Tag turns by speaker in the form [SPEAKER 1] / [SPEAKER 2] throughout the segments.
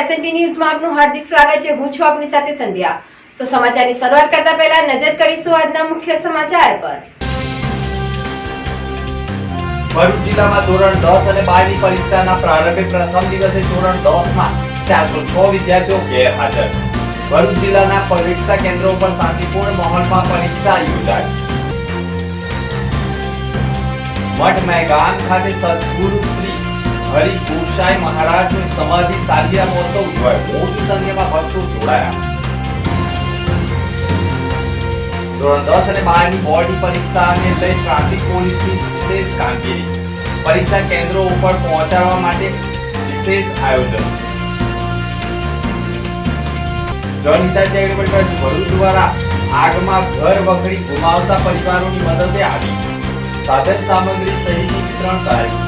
[SPEAKER 1] SNP ન્યૂઝમાં આપનું હાર્દિક સ્વાગત છે. હું છું આપની સાથે સંધ્યા. તો સમાચારની શરૂઆત કરતા પહેલા નજર કરીશું આજના મુખ્ય સમાચાર પર.
[SPEAKER 2] ભરૂચ જિલ્લામાં ધોરણ 10 અને બારની પરીક્ષાના પ્રારંભે પ્રથમ દિવસે ધોરણ 10 માં ચારસો છ વિદ્યાર્થીઓ ગેરહાજર. ભરૂચ જિલ્લાના પરીક્ષા કેન્દ્રો પર શાંતિપૂર્ણ માહોલમાં પરીક્ષા યોજાઈ. મઠ મેગાન ખાતે સદગુરુ શ્રી વિશેષ પરીક્ષા કેન્દ્રો ઉપર પહોંચાડવા માટે વિશેષ આયોજન. જનિતા ભરૂચ દ્વારા આગમાં ઘર વખરી ગુમાવતા પરિવારોની મદદે આવી. સાધન સામગ્રી સહિતની વિતરણ કરાઈ.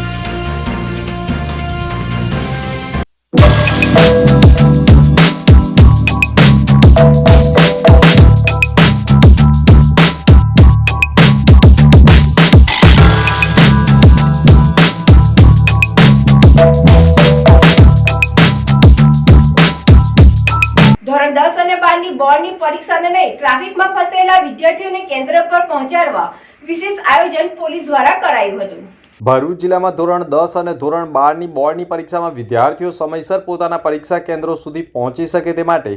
[SPEAKER 1] ધોરણ દસ અને બારની બોર્ડની પરીક્ષાને લઈ ટ્રાફિકમાં ફસાયેલા વિદ્યાર્થીઓને કેન્દ્ર પર પહોંચાડવા વિશેષ આયોજન પોલીસ દ્વારા કરાયું હતું.
[SPEAKER 2] ભરૂચ જિલ્લામાં ધોરણ દસ અને ધોરણ બારની બોર્ડની પરીક્ષામાં વિદ્યાર્થીઓ સમયસર પોતાના પરીક્ષા કેન્દ્રો સુધી પહોંચી શકે તે માટે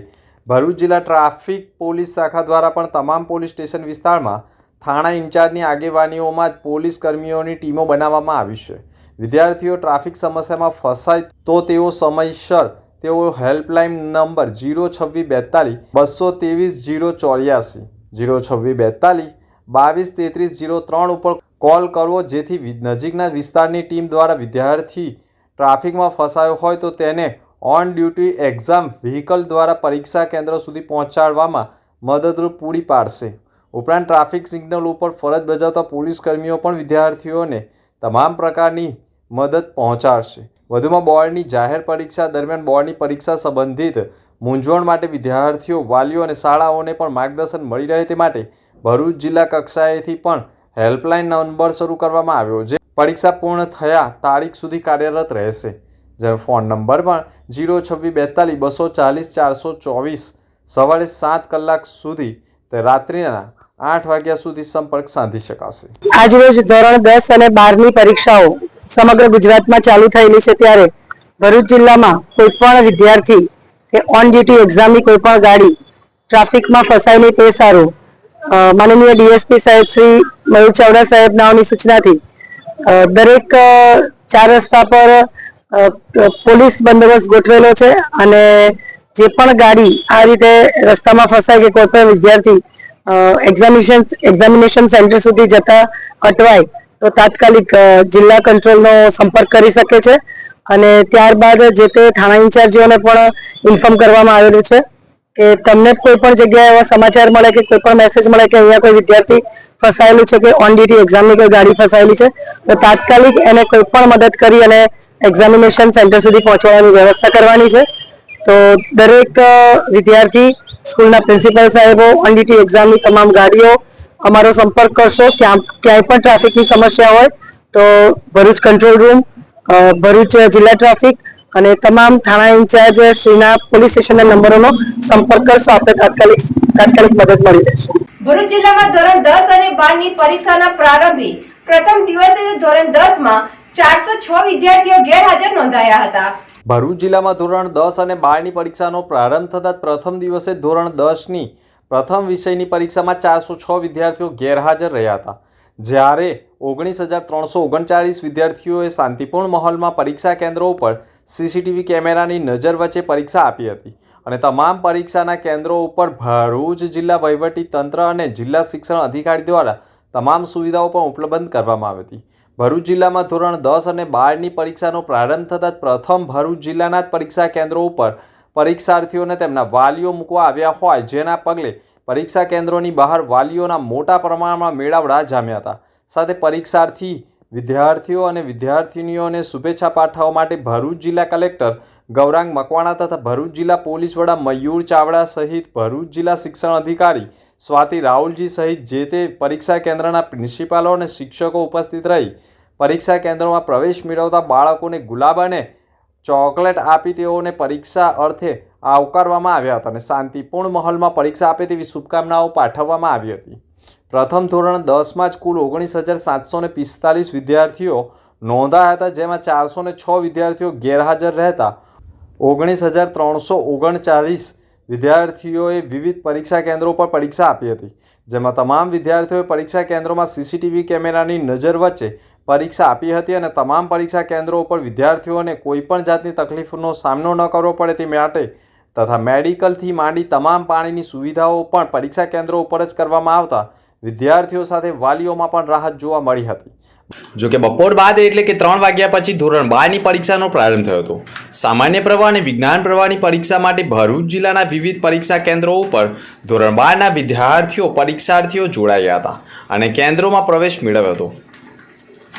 [SPEAKER 2] ભરૂચ જિલ્લા ટ્રાફિક પોલીસ શાખા દ્વારા પણ તમામ પોલીસ સ્ટેશન વિસ્તારમાં થાણા ઇન્ચાર્જની આગેવાનીઓમાં જ પોલીસ કર્મીઓની ટીમો બનાવવામાં આવી છે. વિદ્યાર્થીઓ ટ્રાફિક સમસ્યામાં ફસાય તો તેઓ સમયસર તેઓ હેલ્પલાઇન નંબર જીરો છવ્વીસ બેતાલીસ બસો ત્રેવીસ જીરો ચોર્યાસી જીરો છવ્વીસ બેતાલીસ, બાવીસ તેત્રીસ જીરો ત્રણ ઉપર કોલ કરવો જેથી નજીકના વિસ્તારની ટીમ દ્વારા વિદ્યાર્થી ટ્રાફિકમાં ફસાયો હોય તો તેને ઓન ડ્યુટી એક્ઝામ વ્હીકલ દ્વારા પરીક્ષા કેન્દ્ર સુધી પહોંચાડવામાં મદદરૂપ પૂરી પાડશે. ઉપરાંત ટ્રાફિક સિગ્નલ ઉપર ફરજ બજાવતા પોલીસ કર્મીઓ પણ વિદ્યાર્થીઓને તમામ પ્રકારની મદદ પહોંચાડશે. વધુમાં બોર્ડની જાહેર પરીક્ષા દરમિયાન બોર્ડની પરીક્ષા સંબંધિત મૂંઝવણ માટે વિદ્યાર્થીઓ, વાલીઓ અને શાળાઓને પણ માર્ગદર્શન મળી રહે તે માટે ભરૂચ જિલ્લા કક્ષાએથી પણ હેલ્પલાઇન નંબર શરૂ કરવામાં આવ્યો જે પરીક્ષા પૂર્ણ થયા તારીખ સુધી કાર્યરત રહેશે. જ્યારે ફોન નંબર પણ જીરો છવ્વીસ બેતાલીસ બસો ચાલીસ ચારસો ચોવીસ સવારે સાત કલાક સુધી તે રાત્રિના આઠ વાગ્યા સુધી સંપર્ક સાધી શકાશે.
[SPEAKER 3] આજરોજ ધોરણ દસ અને બારની પરીક્ષાઓ સમગ્ર ગુજરાતમાં ચાલુ થયેલી છે ત્યારે ભરૂચ જિલ્લામાં કોઈ પણ વિદ્યાર્થી કે ઓન ડ્યુટી એક્ઝામની કોઈ પણ ગાડી ટ્રાફિકમાં ફસાય નહીં તે સારું માનનીય ડીએસપી સાહેબ શ્રી મયુર ચાવડા સાહેબ નાઓની સૂચનાથી. દરેક ચાર રસ્તા પર પોલીસ બંદોબસ્ત ગોઠવેલો છે અને જે પણ ગાડી આ રીતે રસ્તામાં ફસાય કે કોઈ પણ વિદ્યાર્થી એક્ઝામિનેશન એક્ઝામિનેશન સેન્ટર સુધી જતા અટવાય, તો તાત્કાલિક જિલ્લા કંટ્રોલનો સંપર્ક કરી શકે છે. અને ત્યારબાદ જે તે થાણા ઇન્ચાર્જીઓને પણ ઇન્ફોર્મ કરવામાં આવેલું છે. કે તમને કોઈ પણ જગ્યાએ એવા સમાચાર મળે કે કોઈ પણ મેસેજ મળે કે અહીંયા કોઈ વિદ્યાર્થી ફસાયેલું છે કે ઓન ડ્યુટી એક્ઝામની કોઈ ગાડી ફસાયેલી છે, તો તાત્કાલિક એને કોઈ પણ મદદ કરી અને એક્ઝામિનેશન સેન્ટર સુધી પહોંચવાની વ્યવસ્થા કરવાની છે. તો દરેક વિદ્યાર્થી, સ્કૂલના પ્રિન્સિપલ સાહેબો ઓન ડ્યુટી એક્ઝામની તમામ ગાડીઓ અમારો સંપર્ક કરશો. ક્યાં, ક્યાંય પણ ટ્રાફિકની સમસ્યા હોય તો ભરૂચ કંટ્રોલ રૂમ ભરૂચ જિલ્લા ટ્રાફિક અને તમામ થાણા ઇન્ચાર્જ શ્રીના પોલીસ સ્ટેશનના નંબરોનો સંપર્ક કરશો. આપણે તાત્કાલિક તાત્કાલિક મદદ મળી રહેશે.
[SPEAKER 1] ભરૂચ જિલ્લામાં ધોરણ દસ અને બારની પરીક્ષાના પ્રારંભે પ્રથમ દિવસે ધોરણ દસમાં ચારસો છ વિદ્યાર્થીઓ ગેરહાજર નોંધાયા હતા.
[SPEAKER 2] ભરૂચ જિલ્લામાં ધોરણ દસ અને બારની પરીક્ષાનો પ્રારંભ થતાં પ્રથમ દિવસે ધોરણ દસની પ્રથમ વિષયની પરીક્ષામાં ચારસો છ વિદ્યાર્થીઓ ગેરહાજર રહ્યા હતા. જ્યારે ઓગણીસ હજાર ત્રણસો ઓગણચાળીસ વિદ્યાર્થીઓએ શાંતિપૂર્ણ માહોલમાં પરીક્ષા કેન્દ્રો ઉપર સીસીટીવી કેમેરાની નજર વચ્ચે પરીક્ષા આપી હતી અને તમામ પરીક્ષાના કેન્દ્રો ઉપર ભરૂચ જિલ્લા વહીવટી તંત્ર અને જિલ્લા શિક્ષણ અધિકારી દ્વારા તમામ સુવિધાઓ પણ ઉપલબ્ધ કરવામાં આવી હતી. ભરૂચ જિલ્લામાં ધોરણ દસ અને બારની પરીક્ષાનો પ્રારંભ થતાં પ્રથમ ભરૂચ જિલ્લાના જ પરીક્ષા કેન્દ્રો ઉપર પરીક્ષાર્થીઓને તેમના વાલીઓ મૂકવા આવ્યા હોય જેના પગલે પરીક્ષા કેન્દ્રોની બહાર વાલીઓના મોટા પ્રમાણમાં મેળાવડા જામ્યા હતા. સાથે પરીક્ષાર્થી, વિદ્યાર્થીઓ અને વિદ્યાર્થિનીઓને શુભેચ્છા પાઠવવા માટે ભરૂચ જિલ્લા કલેક્ટર ગૌરાંગ મકવાણા તથા ભરૂચ જિલ્લા પોલીસ વડા મયુર ચાવડા સહિત ભરૂચ જિલ્લા શિક્ષણ અધિકારી સ્વાતિ રાહુલજી સહિત જે તે પરીક્ષા કેન્દ્રના પ્રિન્સિપાલો અને શિક્ષકો ઉપસ્થિત રહી પરીક્ષા કેન્દ્રોમાં પ્રવેશ મેળવતા બાળકોને ગુલાબ અને ચોકલેટ આપી તેઓને પરીક્ષા અર્થે આવકારવામાં આવ્યા હતા અને શાંતિપૂર્ણ માહોલમાં પરીક્ષા આપે તેવી શુભકામનાઓ પાઠવવામાં આવી હતી. પ્રથમ ધોરણ દસમાં જ કુલ ઓગણીસ હજાર સાતસો ને પિસ્તાલીસ વિદ્યાર્થીઓ નોંધાયા હતા, જેમાં ચારસો ને છ વિદ્યાર્થીઓ ગેરહાજર રહેતા. ઓગણીસ હજાર ત્રણસો ઓગણચાલીસ વિદ્યાર્થીઓએ વિવિધ પરીક્ષા કેન્દ્રો પર પરીક્ષા આપી હતી. જેમાં તમામ વિદ્યાર્થીઓએ પરીક્ષા કેન્દ્રોમાં સીસીટીવી કેમેરાની નજર વચ્ચે પરીક્ષા આપી હતી અને તમામ પરીક્ષા કેન્દ્રો ઉપર વિદ્યાર્થીઓને કોઈપણ જાતની તકલીફનો સામનો ન કરવો પડે તે માટે તથા મેડિકલથી માંડી તમામ પાણીની સુવિધાઓ પણ પરીક્ષા કેન્દ્રો ઉપર જ કરવામાં આવતા વિદ્યાર્થીઓ સાથે વાલીઓમાં પણ રાહત જોવા મળી હતી.
[SPEAKER 4] જો કે બપોર બાદ એટલે કે ત્રણ વાગ્યા પછી ધોરણ બારની પરીક્ષાનો પ્રારંભ થયો હતો. સામાન્ય પ્રવાહ અને વિજ્ઞાન પ્રવાહની પરીક્ષા માટે ભરૂચ જિલ્લાના વિવિધ પરીક્ષા કેન્દ્રો ઉપર ધોરણ બારના વિદ્યાર્થીઓ પરીક્ષાર્થીઓ જોડાયા હતા અને કેન્દ્રોમાં પ્રવેશ મેળવ્યો હતો.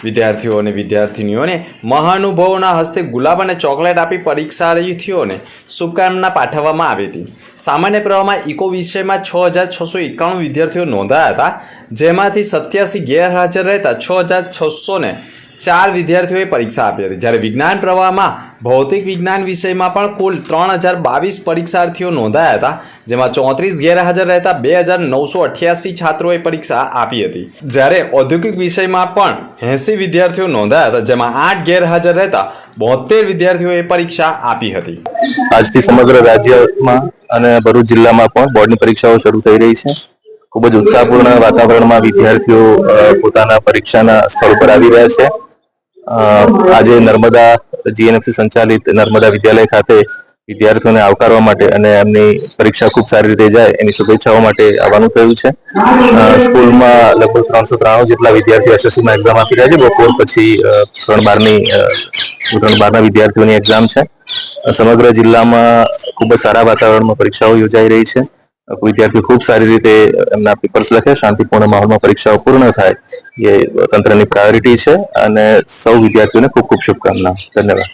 [SPEAKER 4] વિદ્યાર્થીઓ અને વિદ્યાર્થિનીઓને મહાનુભાવોના હસ્તે ગુલાબ અને ચોકલેટ આપી પરીક્ષાર્થીઓને શુભકામના પાઠવવામાં આવી હતી. સામાન્ય પ્રવાહમાં ઇકો વિષયમાં છ હજાર છસો એકાણું વિદ્યાર્થીઓ નોંધાયા હતા, જેમાંથી સત્યાસી ગેરહાજર રહેતા છ હજાર છસો ને ચાર વિદ્યાર્થીઓએ પરીક્ષા આપી હતી. જ્યારે વિજ્ઞાન પ્રવાહમાં ભૌતિક વિજ્ઞાન વિષયમાં પણ કુલ ત્રણ હજાર બાવીસ પરીક્ષાર્થીઓ નોંધાયા હતા, જેમાં ચોત્રીસ ગેરહાજર રહેતા બે હજાર નવસો અઠ્યાસી છાત્રોએ પરીક્ષા આપી હતી. જ્યારે ઔદ્યોગિક વિષયમાં પણ એંસી વિદ્યાર્થીઓ નોંધાયા હતા, જેમાં આઠ ગેરહાજર રહેતા બોતેર વિદ્યાર્થીઓએ પરીક્ષા આપી હતી.
[SPEAKER 5] આજથી સમગ્ર રાજ્યમાં અને ભરૂચ જિલ્લામાં પણ બોર્ડની પરીક્ષાઓ શરૂ થઈ રહી છે. ખૂબ જ ઉત્સાહપૂર્ણ વાતાવરણમાં વિદ્યાર્થીઓ પોતાના પરીક્ષાના સ્થળ પર આવી રહ્યા છે. આજે નર્મદા જીએનએફસી સંચાલિત નર્મદા વિદ્યાલય ખાતે વિદ્યાર્થીઓને આવકારવા માટે અને એમની પરીક્ષા ખૂબ સારી રીતે જાય એની શુભેચ્છાઓ માટે આવવાનું થયું છે. સ્કૂલમાં લગભગ ત્રણસો ત્રાણું જેટલા વિદ્યાર્થીઓ એસએસસીમાં એક્ઝામ આપી રહ્યા છે. બપોર પછી ત્રણ બારની ધોરણ બારના વિદ્યાર્થીઓની એક્ઝામ છે. સમગ્ર જિલ્લામાં ખૂબ જ સારા વાતાવરણમાં પરીક્ષાઓ યોજાઈ રહી છે. વિદ્યાર્થીઓ ખૂબ સારી રીતે એમના પેપર્સ લખે, શાંતિપૂર્ણ માહોલમાં પરીક્ષાઓ પૂર્ણ થાય. એ તંત્રની પ્રાયોરિટી છે અને સૌ વિદ્યાર્થીઓને ખૂબ ખૂબ શુભકામના. ધન્યવાદ.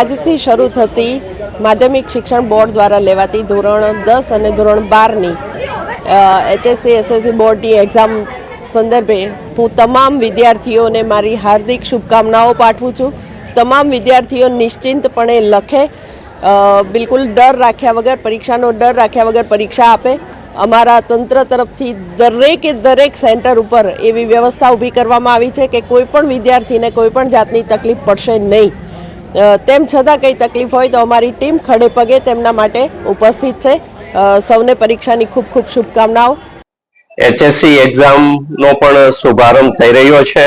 [SPEAKER 6] આજથી શરૂ થતી માધ્યમિક શિક્ષણ બોર્ડ દ્વારા લેવાતી ધોરણ દસ અને ધોરણ બારની એચએસસી એસએસસી બોર્ડની એક્ઝામ સંદર્ભે હું તમામ વિદ્યાર્થીઓને મારી હાર્દિક શુભકામનાઓ પાઠવું છું. તમામ વિદ્યાર્થીઓ નિશ્ચિંતપણે લખે બિલકુલ ડર રાખ્યા વગર, પરીક્ષાનો ડર રાખ્યા વગર પરીક્ષા આપે. અમારા તંત્ર તરફથી દરેકે દરેક સેન્ટર ઉપર એવી વ્યવસ્થા ઊભી કરવામાં આવી છે કે કોઈ પણ વિદ્યાર્થીને કોઈ પણ જાતની તકલીફ પડશે નહીં. તેમ છતાં કંઈ તકલીફ હોય તો અમારી ટીમ ખડે પગે તેમના માટે ઉપસ્થિત છે. સૌને પરીક્ષાની ખૂબ ખૂબ શુભકામનાઓ.
[SPEAKER 7] એચએસસી એક્ઝામનો પણ શુભારંભ થઈ રહ્યો છે.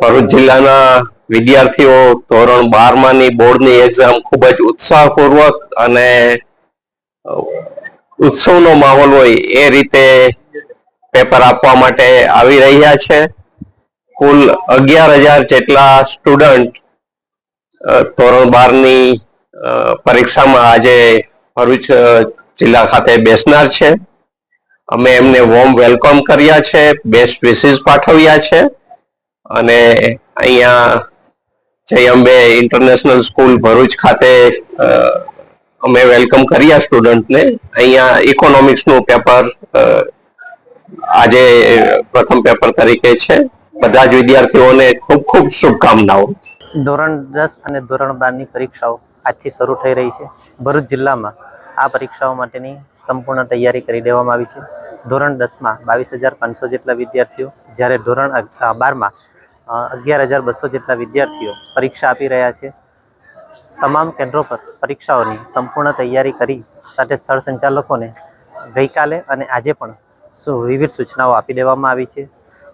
[SPEAKER 7] ભરૂચ જિલ્લાના વિદ્યાર્થીઓ ધોરણ બારમાની બોર્ડની એક્ઝામ ખૂબ જ ઉત્સાહપૂર્વક અને ઉત્સવનો માહોલ હોય એ રીતે પેપર આપવા માટે આવી રહ્યા છે. કુલ અગિયાર હજાર જેટલા સ્ટુડન્ટ ધોરણ બારની પરીક્ષામાં આજે ભરૂચ જિલ્લા ખાતે બેસનાર છે. અમે એમને વોર્મ વેલકમ કર્યા છે બેસ્ટ વિશિસ પાઠવ્યા છે. અને અહીંયા જય અંબે ઇન્ટરનેશનલ સ્કૂલ ભરૂચ ખાતે અમે વેલકમ કર્યા સ્ટુડન્ટને અહીંયા ઇકોનોમિક્સનું પેપર આજે પ્રથમ પેપર તરીકે છે. બધા જ વિદ્યાર્થીઓને ખૂબ ખૂબ શુભકામનાઓ.
[SPEAKER 8] ધોરણ દસ અને ધોરણ બારની પરીક્ષાઓ આજથી શરૂ થઈ રહી છે. ભરૂચ જિલ્લામાં આ પરીક્ષાઓ માટેની સંપૂર્ણ તૈયારી કરી દેવામાં આવી છે. ધોરણ દસમાં બાવીસ હજાર પાંચસો જેટલા વિદ્યાર્થીઓ જ્યારે ધોરણ બારમાં અગિયાર હજાર બસો જેટલા વિદ્યાર્થીઓ પરીક્ષા આપી રહ્યા છે. તમામ કેન્દ્રો પર પરીક્ષાઓની સંપૂર્ણ તૈયારી કરી સાથે સ્થળ સંચાલકોને ગઈકાલે અને આજે પણ વિવિધ સૂચનાઓ આપી દેવામાં આવી છે.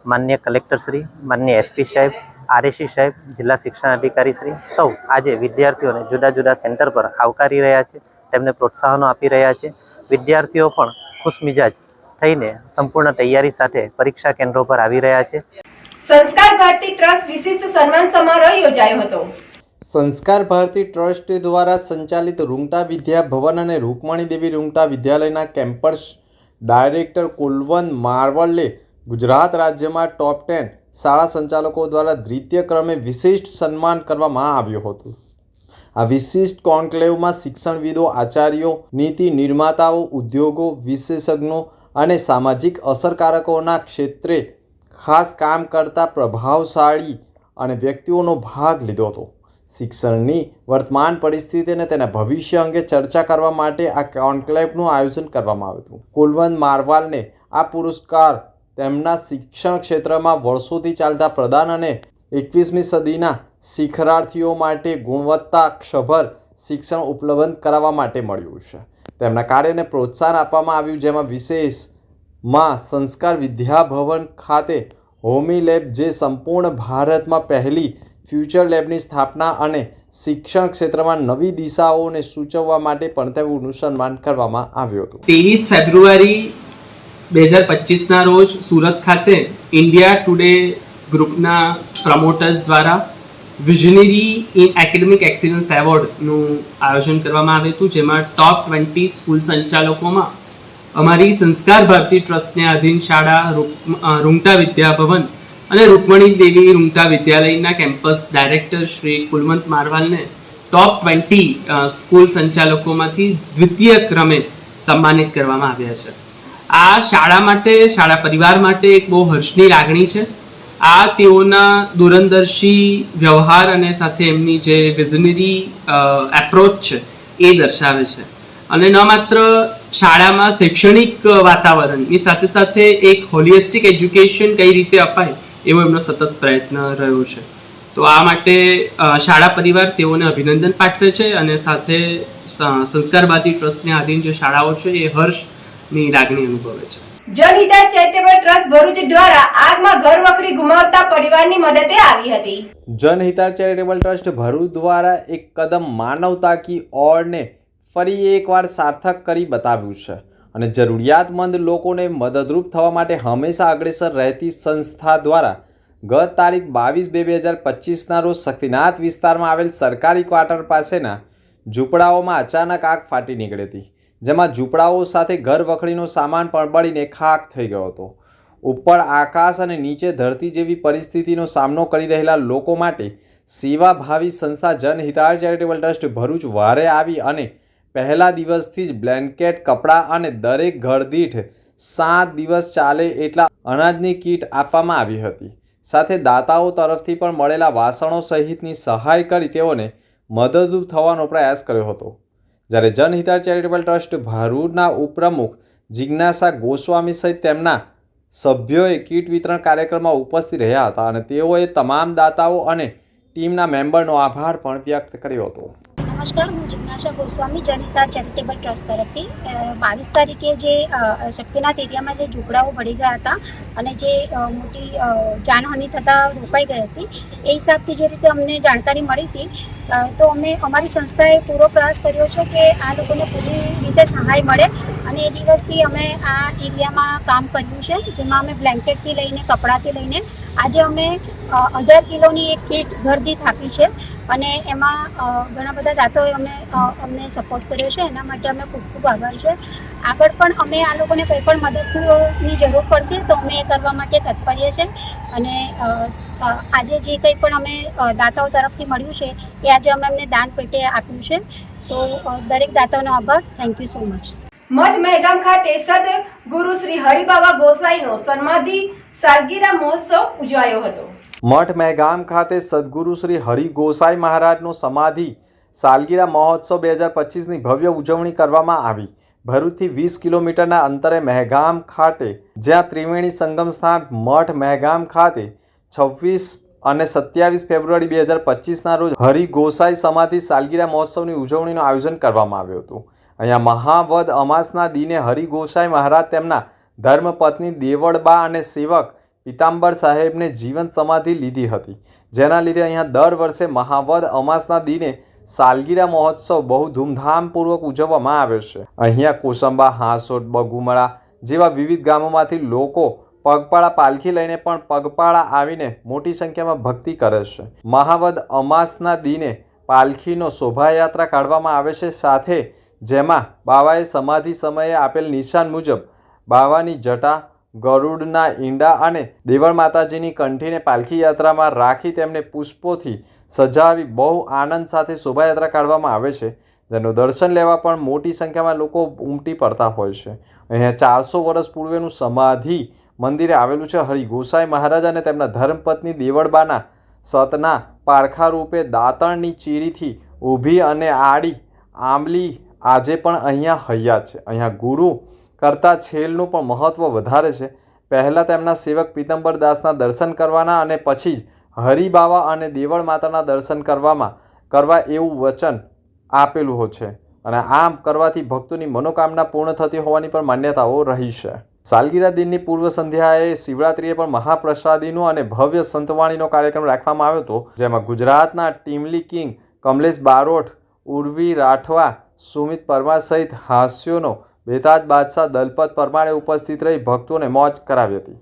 [SPEAKER 8] માન્ય કલેક્ટરશ્રી માન્ય એસપી સાહેબ, આરએસી સાહેબ, જિલ્લા શિક્ષણ અધિકારી શ્રી સૌ આજે વિદ્યાર્થીઓને જુદા જુદા સેન્ટર પર આવકારી રહ્યા છે, તેમને પ્રોત્સાહનો આપી રહ્યા છે. વિદ્યાર્થીઓ પણ ખુશમિજાજ થઈને સંપૂર્ણ તૈયારી સાથે પરીક્ષા કેન્દ્રો પર આવી રહ્યા છે.
[SPEAKER 1] સંસ્કાર ભારતી ટ્રસ્ટ વિશિષ્ટ સન્માન સમારોહ યોજાયો હતો.
[SPEAKER 2] સંસ્કાર ભારતી ટ્રસ્ટ દ્વારા સંચાલિત રૂંગટા વિદ્યા ભવન અને રૂકમણી દેવી રૂંગટા વિદ્યાલયના કેમ્પસ ડાયરેક્ટર કુલવંત મારવલ્લે ગુજરાત રાજ્યમાં ટોપ ટેન શાળા સંચાલકો દ્વારા દ્વિતીય ક્રમે વિશિષ્ટ સન્માન કરવામાં આવ્યું હતું. આ વિશિષ્ટ કોન્ક્લેવમાં શિક્ષણવિદો, આચાર્યો, નીતિ નિર્માતાઓ, ઉદ્યોગો, વિશેષજ્ઞો અને સામાજિક અસરકારકોના ક્ષેત્રે ખાસ કામ કરતા પ્રભાવશાળી અને વ્યક્તિઓનો ભાગ લીધો હતો. શિક્ષણની વર્તમાન પરિસ્થિતિ અને તેના ભવિષ્ય અંગે ચર્ચા કરવા માટે આ કોન્ક્લેવનું આયોજન કરવામાં આવ્યું હતું. કુલવંત મારવાલને આ પુરસ્કાર તેમના શિક્ષણ ક્ષેત્રમાં વર્ષોથી ચાલતા પ્રદાન અને એકવીસમી સદીના શિખરાર્થીઓ માટે ગુણવત્તાક્ષભર શિક્ષણ ઉપલબ્ધ કરાવવા માટે મળ્યું છે. તેમના કાર્યને પ્રોત્સાહન આપવામાં આવ્યું, જેમાં વિશેષમાં સંસ્કાર વિદ્યાભવન ખાતે હોમી લેબ જે સંપૂર્ણ ભારતમાં પહેલી ફ્યુચર લેબની સ્થાપના અને શિક્ષણ ક્ષેત્રમાં નવી દિશાઓને સૂચવવા માટે પણ તેનું સન્માન કરવામાં આવ્યું હતું.
[SPEAKER 9] ત્રેવીસ ફેબ્રુઆરી બે હજાર પચીસના રોજ સુરત ખાતે ઇન્ડિયા ટુડે ગ્રુપના પ્રમોટર્સ દ્વારા વિઝનરી ઇન એકેડેમિક એક્સિલન્સ એવોર્ડનું આયોજન કરવામાં આવ્યું હતું, જેમાં ટોપ ટ્વેન્ટી સ્કૂલ સંચાલકોમાં અમારી સંસ્કાર ભારતી ટ્રસ્ટને આધીન શાળા રૂંગટા વિદ્યાભવન અને રૂકમણી દેવી રૂંગટા વિદ્યાલયના કેમ્પસ ડાયરેક્ટર શ્રી કુલવંત મારવાલને ટોપ ટ્વેન્ટી સ્કૂલ સંચાલકોમાંથી દ્વિતીય ક્રમે સન્માનિત કરવામાં આવ્યા છે. આ શાળા માટે, શાળા પરિવાર માટે એક બહુ હર્ષની લાગણી છે. આ તેઓના દૂરંદર્શી વ્યવહાર અને સાથે એમની જે વિઝનરી એપ્રોચ છે એ દર્શાવે છે. અને ન માત્ર શાળામાં શૈક્ષણિક વાતાવરણની સાથે સાથે એક હોલિસ્ટિક એજ્યુકેશન કઈ રીતે અપાય એવો એમનો સતત પ્રયત્ન રહ્યો છે. તો આ માટે શાળા પરિવાર તેઓને અભિનંદન પાઠવે છે અને સાથે સંસ્કારવાદી ટ્રસ્ટને આધીન જે શાળાઓ છે એ હર્ષની લાગણી અનુભવે છે.
[SPEAKER 1] જનહિતા ચેરિટેબલ ટ્રસ્ટ ભરૂચ દ્વારા આગમાં ઘર વખરી ગુમાવતા પરિવારની મદદે આવી હતી.
[SPEAKER 2] જનહિતા ચેરિટેબલ ટ્રસ્ટ ભરૂચ દ્વારા એક કદમ માનવતા કી ઓરને ફરી એકવાર સાર્થક કરી બતાવ્યું છે અને જરૂરિયાતમંદ લોકોને મદદરૂપ થવા માટે હંમેશા અગ્રેસર રહેતી સંસ્થા દ્વારા ગત તારીખ બાવીસ બે બે હજાર પચીસના રોજ શક્તિનાથ વિસ્તારમાં આવેલ સરકારી ક્વાર્ટર પાસેના ઝૂંપડાઓમાં અચાનક આગ ફાટી નીકળી હતી, જેમાં ઝૂંપડાઓ સાથે ઘર વખરીનો સામાન પણ બળીને ખાક થઈ ગયો હતો. ઉપર આકાશ અને નીચે ધરતી જેવી પરિસ્થિતિનો સામનો કરી રહેલા લોકો માટે સેવાભાવી સંસ્થા જનહિતાળ ચેરિટેબલ ટ્રસ્ટ ભરૂચ વારે આવી અને પહેલા દિવસથી જ બ્લેન્કેટ, કપડાં અને દરેક ઘર દીઠ સાત દિવસ ચાલે એટલા અનાજની કીટ આપવામાં આવી હતી. સાથે દાતાઓ તરફથી પણ મળેલા વાસણો સહિતની સહાય કરી તેઓને મદદરૂપ થવાનો પ્રયાસ કર્યો હતો. જ્યારે જનહિતા ચેરિટેબલ ટ્રસ્ટ ભારૂડના ઉપપ્રમુખ જિજ્ઞાસા ગોસ્વામી સહિત તેમના સભ્યોએ કીટ વિતરણ કાર્યક્રમમાં ઉપસ્થિત રહ્યા હતા અને તેઓએ તમામ દાતાઓ અને ટીમના મેમ્બરનો આભાર પણ વ્યક્ત કર્યો હતો.
[SPEAKER 10] નમસ્કાર, હું જિજ્ઞાસા ગોસ્વામી, જનિતા ચેરિટેબલ ટ્રસ્ટ તરફથી. બાવીસ તારીખે જે શક્તિનાથ એરિયામાં જે ઝૂંપડાઓ પડી ગયા હતા અને જે મોટી જાનહાનિ થતાં રોકાઈ ગઈ હતી, એ હિસાબથી જે રીતે અમને જાણકારી મળી હતી તો અમે અમારી સંસ્થાએ પૂરો પ્રયાસ કર્યો છે કે આ લોકોને પૂરી રીતે સહાય મળે અને એ દિવસથી અમે આ એરિયામાં કામ કર્યું છે, જેમાં અમે બ્લેન્કેટથી લઈને, કપડાથી લઈને આજે અમે અઢાર કિલોની એક કીટ ઘરદીઠ આપી છે અને એમાં ઘણા બધા દાંતોએ અમે અમને સપોર્ટ કર્યો છે. એના માટે અમે ખૂબ ખૂબ આભાર છે. આગળ પણ અમે આ લોકોને કંઈ પણ મદદની જરૂર પડશે તો અમે એ કરવા માટે તત્પર્ય છે. અને આજે જે કંઈ પણ અમે દાતાઓ તરફથી મળ્યું છે, એ આજે અમે અમને દાન પેટે આપ્યું છે. સો દરેક દાતાઓનો આભાર. થેન્ક યુ સો મચ
[SPEAKER 1] મધ મહેગામ ખાતે સદ ગુરુ શ્રી હરિબાબા ગોસાઈનો સન્માધિ સાલગીરા મહોત્સવ ઉજવાયો હતો.
[SPEAKER 2] મઠ મહેગામ ખાતે સદગુરુ શ્રી હરિ ગોસાઈ મહારાજનો સમાધિ સાલગીરા મહોત્સવ બે હજાર પચીસની ભવ્ય ઉજવણી કરવામાં આવી. ભરૂચથી વીસ કિલોમીટરના અંતરે મહેગામ ખાતે, જ્યાં ત્રિવેણી સંગમ સ્થાન મઠ મહેગામ ખાતે છવ્વીસ અને સત્યાવીસ ફેબ્રુઆરી બે હજાર પચીસના રોજ હરિ ગોસાઈ સમાધિ સાલગીરા મહોત્સવની ઉજવણીનું આયોજન કરવામાં આવ્યું હતું. અહીંયા મહાવદ અમાસના દિને હરિગોસાઈ મહારાજ તેમના ધર્મપત્ની દેવળબા અને સેવક પિતાંબર સાહેબને જીવન સમાધિ લીધી હતી. જેના લીધે અહીંયા દર વર્ષે મહાવદ અમાસના દિને સાલગીરા મહોત્સવ બહુ ધૂમધામપૂર્વક ઉજવવામાં આવે છે. અહીંયા કોસંબા, હાંસોટ, બગુમળા જેવા વિવિધ ગામોમાંથી લોકો પગપાળા પાલખી લઈને પણ પગપાળા આવીને મોટી સંખ્યામાં ભક્તિ કરે છે. મહાવદ અમાસના દિને પાલખીનો શોભાયાત્રા કાઢવામાં આવે છે. સાથે જેમાં બાવાએ સમાધિ સમયે આપેલ નિશાન મુજબ બાવાની જટા, ગરુડના ઈંડા અને દેવળ માતાજીની કંઠીને પાલખી યાત્રામાં રાખી તેમને પુષ્પોથી સજાવી બહુ આનંદ સાથે શોભાયાત્રા કાઢવામાં આવે છે. જેનું દર્શન લેવા પણ મોટી સંખ્યામાં લોકો ઉમટી પડતા હોય છે. અહીંયા ચારસો વર્ષ પૂર્વેનું સમાધિ મંદિરે આવેલું છે. હરિગોસાઈ મહારાજ અને તેમના ધર્મપત્ની દેવળબાના સતના પારખા રૂપે દાંતણની ચીરીથી ઊભી અને આડી આંબલી આજે પણ અહીંયા હૈયા છે. અહીંયા ગુરુ કરતાં છેલનું પણ મહત્ત્વ વધારે છે. પહેલાં તેમના સેવક પીતંબર દાસના દર્શન કરવાના અને પછી જ હરિબાવા અને દેવળ માતાના દર્શન કરવામાં, કરવા એવું વચન આપેલું છે. અને આમ કરવાથી ભક્તોની મનોકામના પૂર્ણ થતી હોવાની પણ માન્યતાઓ રહી છે. સાલગીરા દિનની પૂર્વ સંધ્યાએ શિવરાત્રિએ પણ મહાપ્રસાદીનો અને ભવ્ય સંતવાણીનો કાર્યક્રમ રાખવામાં આવ્યો હતો, જેમાં ગુજરાતના ટીમલી કિંગ કમલેશ બારોટ, ઉર્વી રાઠવા સુમિત પરમાર સહિત હાસ્યોનો બેતાજ બાદશાહ દલપત પરમારે ઉપસ્થિત રહી ભક્તોને મોજ કરાવી હતી.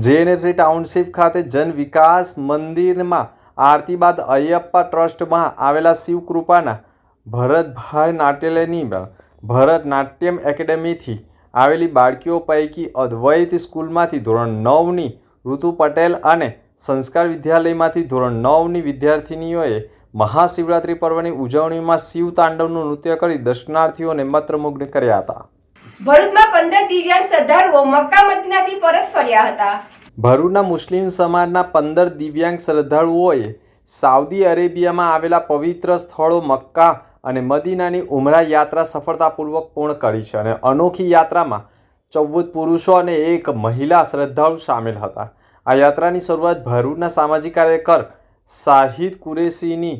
[SPEAKER 2] જેએનએફસી ટાઉનશીપ ખાતે જન વિકાસ મંદિરમાં આરતી બાદ અયપ્પા ટ્રસ્ટમાં આવેલા શિવકૃપાના ભરતભાઈ નાટ્યાલયની ભરતનાટ્યમ એકેડેમીથી આવેલી બાળકીઓ પૈકી અદ્વૈત સ્કૂલમાંથી ધોરણ નવની ઋતુ પટેલ અને સંસ્કાર વિદ્યાલયમાંથી ધોરણ નવની વિદ્યાર્થિનીઓએ મહાશિવરાત્રિ પર્વની ઉજવણીમાં શિવ તાંડવનું નૃત્ય કરી દર્શનાર્થીઓને મંત્રમુગ્ધ કર્યા હતા.
[SPEAKER 1] ભરૂચમાં પંદર દિવ્યાંગ શ્રદ્ધાળુઓ મક્કા મદીનાથી પરત ફર્યા હતા.
[SPEAKER 2] ભરૂચના મુસ્લિમ સમાજના પંદર દિવ્યાંગ શ્રદ્ધાળુઓએ સાઉદી અરેબિયામાં આવેલા પવિત્ર સ્થળો મક્કા અને મદીનાની ઉમરા યાત્રા સફળતાપૂર્વક પૂર્ણ કરી છે અને અનોખી યાત્રામાં ચૌદ પુરુષો અને એક મહિલા શ્રદ્ધાળુ સામેલ હતા. આ યાત્રાની શરૂઆત ભરૂચના સામાજિક કાર્યકર શાહિદ કુરેશીની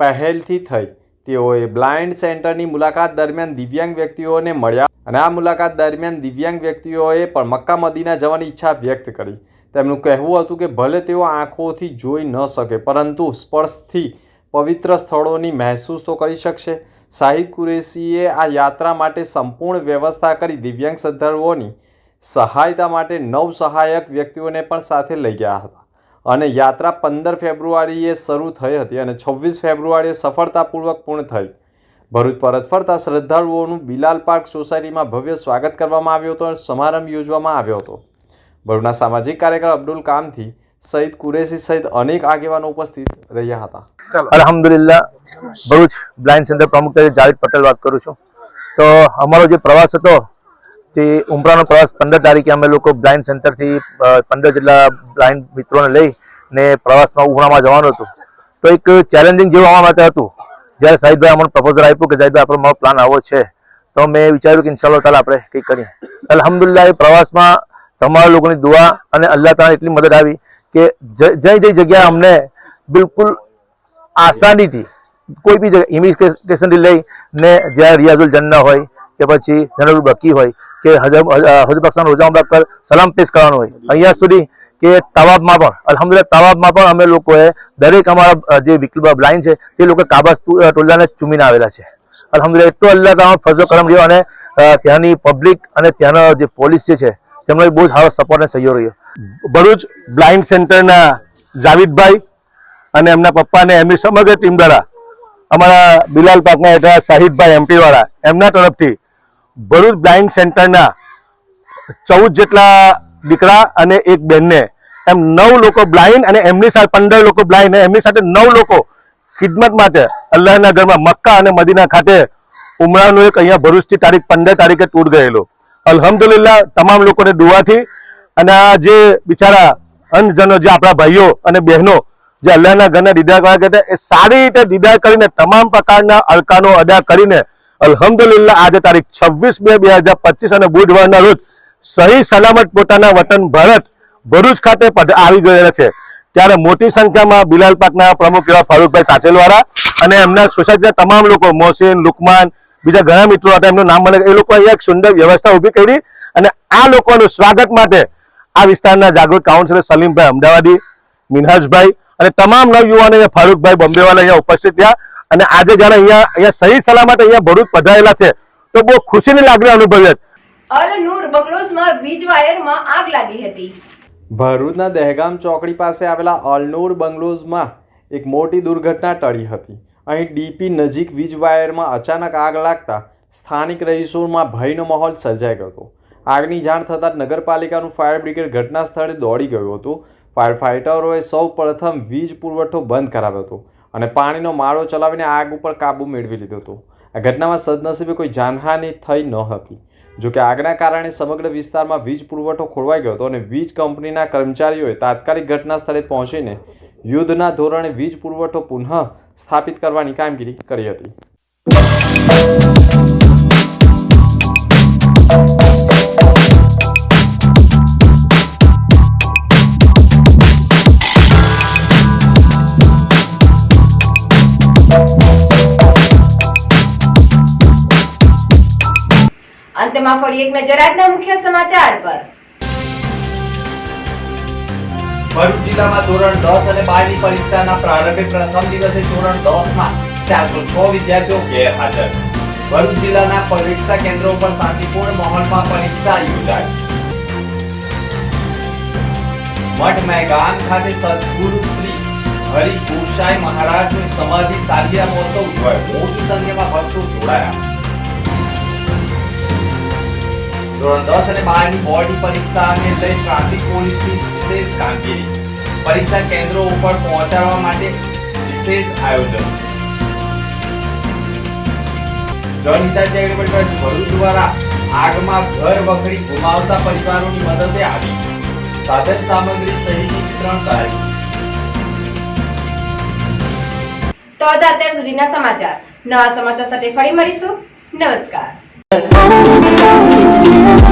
[SPEAKER 2] પહેલથી થઈ. તેઓએ બ્લાઇન્ડ સેન્ટરની મુલાકાત દરમિયાન દિવ્યાંગ વ્યક્તિઓને મળ્યા અને આ મુલાકાત દરમિયાન દિવ્યાંગ વ્યક્તિઓએ પણ મક્કા મદીના જવાની ઈચ્છા વ્યક્ત કરી. તેમનું કહેવું હતું કે ભલે તેઓ આંખોથી જોઈ ન શકે, પરંતુ સ્પર્શથી પવિત્ર સ્થળોની મહેસૂસ તો કરી શકશે. શાહિદ કુરેશીએ આ યાત્રા માટે સંપૂર્ણ વ્યવસ્થા કરી દિવ્યાંગ શ્રદ્ધાળુઓની સહાયતા માટે નવ સહાયક વ્યક્તિઓને પણ સાથે લઈ ગયા હતા. અને યાત્રા પંદર ફેબ્રુઆરીએ શરૂ થઈ હતી અને છવ્વીસ ફેબ્રુઆરીએ સફળતાપૂર્વક પૂર્ણ થઈ. ભરૂચ પરત ફરતા શ્રદ્ધાળુઓનું બિલાલ પાર્ક સોસાયટીમાં ભવ્ય સ્વાગત કરવામાં આવ્યું હતું અને સમારંભ યોજવામાં આવ્યો હતો. ભરૂચના સામાજિક કાર્યકર અબ્દુલ કામથી સહિત કુરેશી સહિત અનેક આગેવાનો ઉપસ્થિત રહ્યા હતા.
[SPEAKER 11] અલહમદુલિલ્લા ભરૂચ બ્લાઇન્ડ સેન્ટર પ્રમુખ તરીકે જાવેદ પટેલ વાત કરું છું. તો અમારો જે પ્રવાસ હતો તે ઉમરાનો પ્રવાસ પંદર તારીખે અમે લોકો બ્લાઇન્ડ સેન્ટરથી પંદર જેટલા બ્લાઇન્ડ મિત્રોને લઈ ને પ્રવાસમાં ઉમરામાં જવાનું હતું. તો એક ચેલેન્જિંગ જેવું અમારા માટે હતું. જ્યારે સાહિદભાઈ અમને પ્રપોઝલ આપ્યું કે સાહિદભાઈ આપણો મારો પ્લાન આવો છે. તો મેં વિચાર્યું કે ઇન્શાલ્લાહ તાલ આપણે કંઈક કરીએ. અલહમદુલિલ્લાહ, એ પ્રવાસમાં તમારા લોકોની દુઆ અને અલ્લાહ તાલા એટલી મદદ આવી કે જઈ જઈ જે જગ્યાએ અમને બિલકુલ આસાનીથી કોઈ બી જગ્યા ઇમિગ્રેશનથી લઈ ને જ્યાં રિયાઝુલ જન્ના હોય કે પછી જનરલ બકી હોય કે હજમ બક્ષાન રોજા ઉમરા પર સલામ પેશ કરવાનું હોય. અહીંયા સુધી કે તવાબમાં પણ અલહમદુલ્લા તવાબમાં પણ અમે લોકોએ દરેક અમારા જે વિકલ્પ બ્લાઇન્ડ છે, તે લોકો કાબા ટોલાને ચૂમીને આવેલા છે. અલહમદુલ્લા એટલો અલ્લાહ તાલા ફરજો કરમ રહ્યો અને ત્યાંની પબ્લિક અને ત્યાંના જે પોલીસ છે, તેમનો બહુ જ સારો સપોર્ટ અને સહયોગ રહ્યો. ભરૂચ બ્લાઇન્ડ સેન્ટરના જાવીદભાઈ અને એમના પપ્પા અને એમની સમગ્ર ટીમ દ્વારા અમારા બિલાલ પાકના હેઠળ શાહિદભાઈ એમપી વાળા, એમના તરફથી ભરૂચ બ્લાઇન્ડ સેન્ટરના ચૌદ જેટલા દીકરા અને એક બેનને. એમ નવ લોકો બ્લાઇન્ડ અને એમની સાથે પંદર લોકો બ્લાઇન્ડ એમની સાથે નવ લોકો ખિદમત માટે અલ્લાહના ઘરમાં મક્કા અને મદીના ખાતે ઉમરાનું એક અહીંયા ભરૂચથી તારીખ પંદર તારીખે તૂટ ગયેલો. અલહમદુલિલ્લા તમામ લોકોને દુઆથી. અને આ જે બિચારા અંધજનો જે આપણા ભાઈઓ અને બહેનો, જે અલ્લાહના ઘરના દીદાર કરવા એ સારી રીતે દીદાર કરીને તમામ પ્રકારના અલકાનો અદા કરીને અલ્હમ્દુલિલ્લાહ, આજે તારીખ છવ્વીસ બે બે હજાર પચીસ અને બુધવારના રોજ સહી સલામત પોતાના વતન ભારત ભરૂચ ખાતે આવી ગયેલા છે. ત્યારે મોટી સંખ્યામાં બિલાલ પાકના પ્રમુખ એવા ફારૂકભાઈ સાચેલવાળા અને એમના સોસાયટીના તમામ લોકો, મોહસિન, લુકમાન, બીજા ઘણા મિત્રો હતા, એમનું નામ મને એ લોકો એક સુંદર વ્યવસ્થા ઊભી કરી અને આ લોકોનું સ્વાગત માટે આ વિસ્તારના જાગૃત કાઉન્સિલર સલીમભાઈ અમદાવાદી, મિનહાજભાઈ અને તમામ નવયુવાનો અહીંયા ફારૂકભાઈ બોમ્બેવાલા અહીંયા ઉપસ્થિત રહ્યા. અને આજે જાણે અહીંયા અહીંયા સહી સલામત અહીંયા ભરૂચ પધારેલા છે તો બહુ ખુશીની લાગણી અનુભવી
[SPEAKER 1] અલ નૂર બંગલોઝમાં વીજ વાયરમાં આગ લાગી હતી.
[SPEAKER 2] ભરૂચના દહેગામ ચોકડી પાસે આવેલા અલનૂર બંગલોઝમાં એક મોટી દુર્ઘટના ટળી હતી. અહીં ડીપી નજીક વીજ વાયરમાં અચાનક આગ લાગતા સ્થાનિક રહીશોમાં ભયનો માહોલ સર્જાઈ ગયો હતો. આગની જાણ થતાં જ નગરપાલિકાનું ફાયર બ્રિગેડ ઘટના સ્થળે દોડી ગયું હતું. ફાયર ફાઇટરોએ સૌ પ્રથમ વીજ પુરવઠો બંધ કરાવ્યો હતો. અને પાણીનો માળો ચલાવીને આગ ઉપર કાબૂ મેળવી લીધો હતો. આ ઘટનામાં સદનસીબે કોઈ જાનહાનિ થઈ ન હતી. જોકે આગના કારણે સમગ્ર વિસ્તારમાં વીજ પુરવઠો ખોરવાઈ ગયો હતો અને વીજ કંપનીના કર્મચારીઓએ તાત્કાલિક ઘટના સ્થળે પહોંચીને યુદ્ધના ધોરણે વીજ પુરવઠો પુનઃ સ્થાપિત કરવાની કામગીરી કરી હતી.
[SPEAKER 1] અંતમાં ફરી એક નજર આજના મુખ્ય સમાચાર પર.
[SPEAKER 5] ભરૂચ જિલ્લામાં ધોરણ દસ અને બારની પરીક્ષાના પ્રારંભિક પ્રથમ દિવસે ધોરણ દસમાં ચારસો છ વિદ્યાર્થીઓ ગેરહાજર. ભરૂચ જિલ્લાના પરીક્ષા કેન્દ્રો પર શાંતિપૂર્ણ માહોલમાં પરીક્ષા યોજાઈ. મઠ મેગાન ખાતે સદગુરુ શ્રી હરિ ગોસાઈ મહારાજની સમાધિ સાલિયા મહોત્સવ ઉજવાયો. મોટી સંખ્યામાં ભક્તો જોડાયા. ધોરણ દસ અને બારની બોર્ડની પરીક્ષાને લઈ ટ્રાફિક પોલીસની વિશેષ કામગીરી. પરીક્ષા કેન્દ્રો ઉપર પહોંચાડવા માટે વિશેષ આયોજન. જનહિતા ચેરિટેબલ ભરૂચ દ્વારા આગમાં ઘર વખરી ગુમાવતા પરિવારોની મદદે આવી. સાધન સામગ્રી સહિતની વિતરણ કરાયું
[SPEAKER 1] તો અત્યાર સુધીના સમાચાર. નવા સમાચાર સાથે ફરી મળીશું. નમસ્કાર.
[SPEAKER 12] Oh, oh, oh,